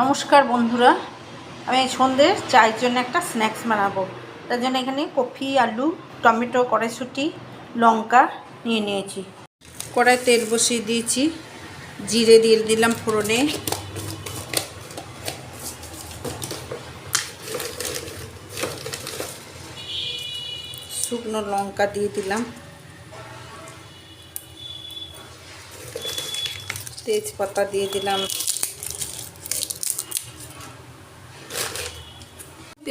নমস্কার বন্ধুরা, আমি সন্ধ্যে চায়ের জন্য একটা স্ন্যাক্স বানাবো। তার জন্য এখানে কফি, আলু, টমেটো, কড়াইশুঁটি, লঙ্কা নিয়ে নিয়েছি। কড়াই তেল বসিয়ে দিয়েছি, জিরে দিয়ে দিলাম ফোড়নে। শুকনো লঙ্কা দিয়ে দিলাম। তেজপাতা দিয়ে দিলাম।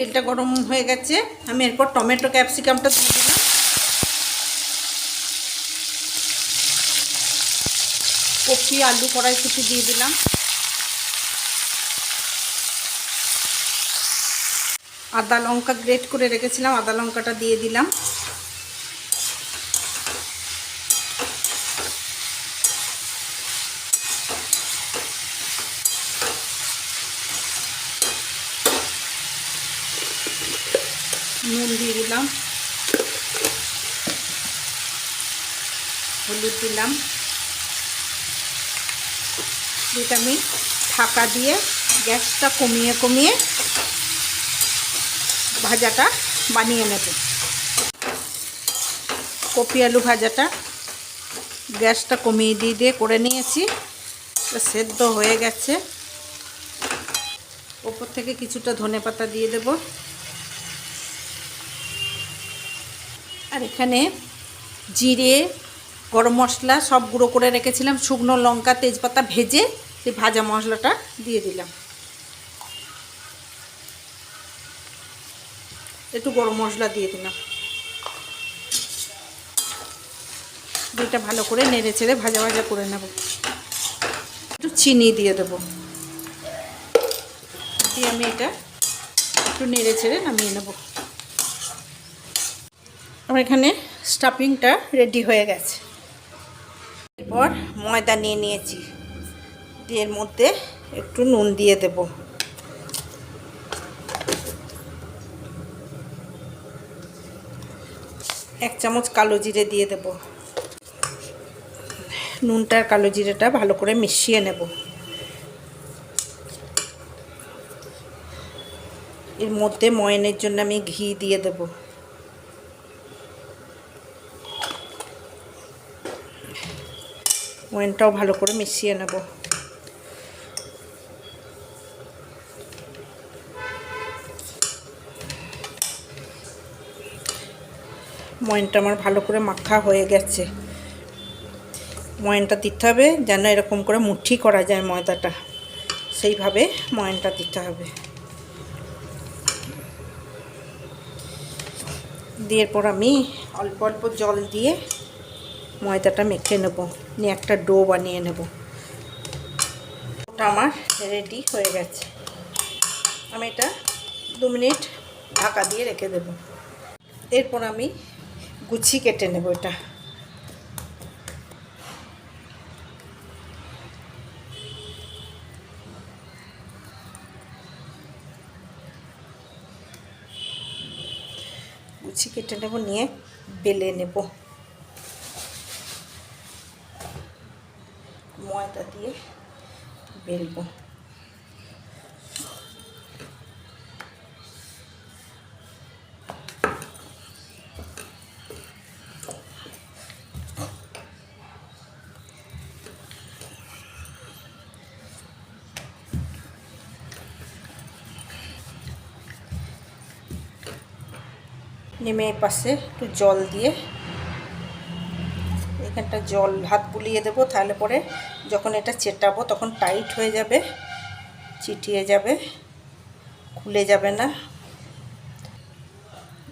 তেলটা গরম হয়ে গেছে। আমি এরপর টমেটো ক্যাপসিকামটা দিয়ে দিলাম। কপি, আলু কড়াই কিছু দিয়ে দিলাম। আদা লঙ্কা গ্রেট করে রেখেছিলাম, আদা লঙ্কাটা দিয়ে দিলাম। নুন দিয়ে দিলাম হলুদ দিলাম এটা আমি ঢাকা দিয়ে গ্যাসটা কমিয়ে কমিয়ে ভাজাটা বানিয়ে নেব। কপি আলু ভাজাটা গ্যাসটা কমিয়ে দিয়ে দিয়ে করে নিয়েছি সেদ্ধ হয়ে গেছে। ওপর থেকে কিছুটা ধনে পাতা দিয়ে দেব। আর এখানে জিরে, গরম মশলা সব গুঁড়ো করে রেখেছিলাম। শুকনো লঙ্কা, তেজপাতা ভেজে সেই ভাজা মশলাটা দিয়ে দিলাম। একটু গরম মশলা দিয়ে দিলাম। দুইটা ভালো করে নেড়ে ছেড়ে ভাজা ভাজা করে নেব। একটু চিনি দিয়ে দেবো। দিয়ে আমি এটা একটু নেড়ে ছেড়ে নামিয়ে নেব। আমার এখানে স্টাফিংটা রেডি হয়ে গেছে। এরপর ময়দা নিয়ে নিয়েছি। এর মধ্যে একটু নুন দিয়ে দেব। এক চামচ কালো জিরে দিয়ে দেব। নুনটার কালো জিরেটা ভালো করে মিশিয়ে নেব। এর মধ্যে ময়নের জন্য আমি ঘি দিয়ে দেব। ময়নটাও ভালো করে মিশিয়ে নেব। ময়নটা আমার ভালো করে মাখা হয়ে গেছে। ময়নটা দিতে হবে যেন এরকম করে মুঠি করা যায় ময়দাটা। সেইভাবে ময়নটা দিতে হবে। দিয়ে পর আমি অল্প অল্প জল দিয়ে ময়দাটা মেখে নেব। নিয়ে একটা ডো বানিয়ে নেব। ওটা আমার রেডি হয়ে গেছে। আমি এটা দু মিনিট ঢাকা দিয়ে রেখে দেব। এরপর আমি গুছি কেটে নেব এটা। গুছি কেটে নেব, নিয়ে বেলে নেব। ময়দা দিয়ে বেলবো নেমে এই পাশে একটু জল দিয়ে এখানটা জল, হাত বুলিয়ে দেবো, তাহলে পরে যখন এটা চেটাবো তখন টাইট হয়ে যাবে, চিটিয়ে যাবে, খুলে যাবে না।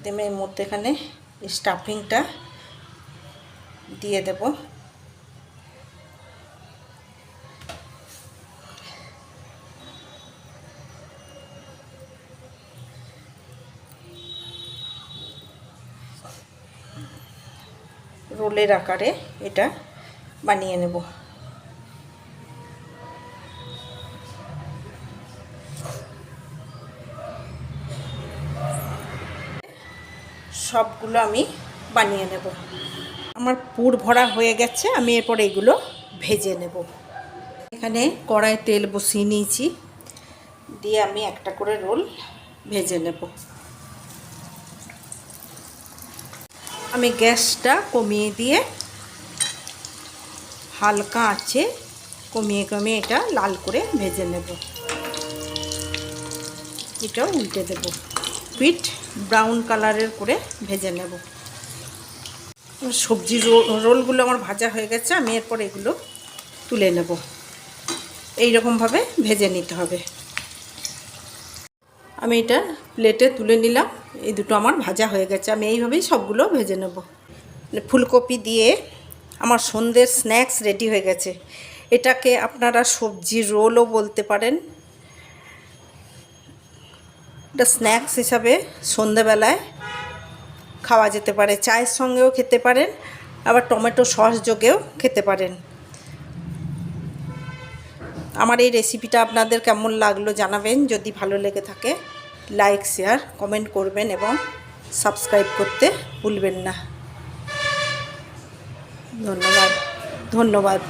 দেবে এর মধ্যে এখানে স্টাফিংটা দিয়ে দেব। রোলের আকারে এটা বানিয়ে নেব। সবগুলো আমি বানিয়ে নেব। আমার পুর ভরা হয়ে গেছে, আমি এরপর এগুলো ভেজে নেব। এখানে কড়াই তেল বসিয়ে নিয়েছি, দিয়ে আমি একটা করে রোল ভেজে নেব। আমি গ্যাসটা কমিয়ে দিয়ে হালকা আছে কমিয়ে কমিয়ে এটা লাল করে ভেজে নেব। এটাও উল্টে দেব। পিঠ ব্রাউন কালারের করে ভেজে নেব। সবজি রোলগুলো আমার ভাজা হয়ে গেছে, আমি এরপর এগুলো তুলে নেব। এই রকমভাবে ভেজে নিতে হবে। আমি এটা প্লেটে তুলে নিলাম। এই দুটো আমার ভাজা হয়ে গেছে, আমি এইভাবেই সবগুলো ভেজে নেব। ফুলকপি দিয়ে আমার সন্ধ্যের স্ন্যাক্স রেডি হয়ে গেছে। এটাকে আপনারা সবজি রোলও বলতে পারেন। এটা স্ন্যাক্স হিসাবে সন্ধ্যেবেলায় খাওয়া যেতে পারে, চায়ের সঙ্গেও খেতে পারেন, আবার টমেটো সস যোগেও খেতে পারেন। আমার এই রেসিপিটা আপনাদের কেমন লাগল জানাবেন, যদি ভালো লেগে থাকে। লাইক শেয়ার কমেন্ট করবেন এবং সাবস্ক্রাইব করতে ভুলবেন না। ধন্যবাদ। ধন্যবাদ।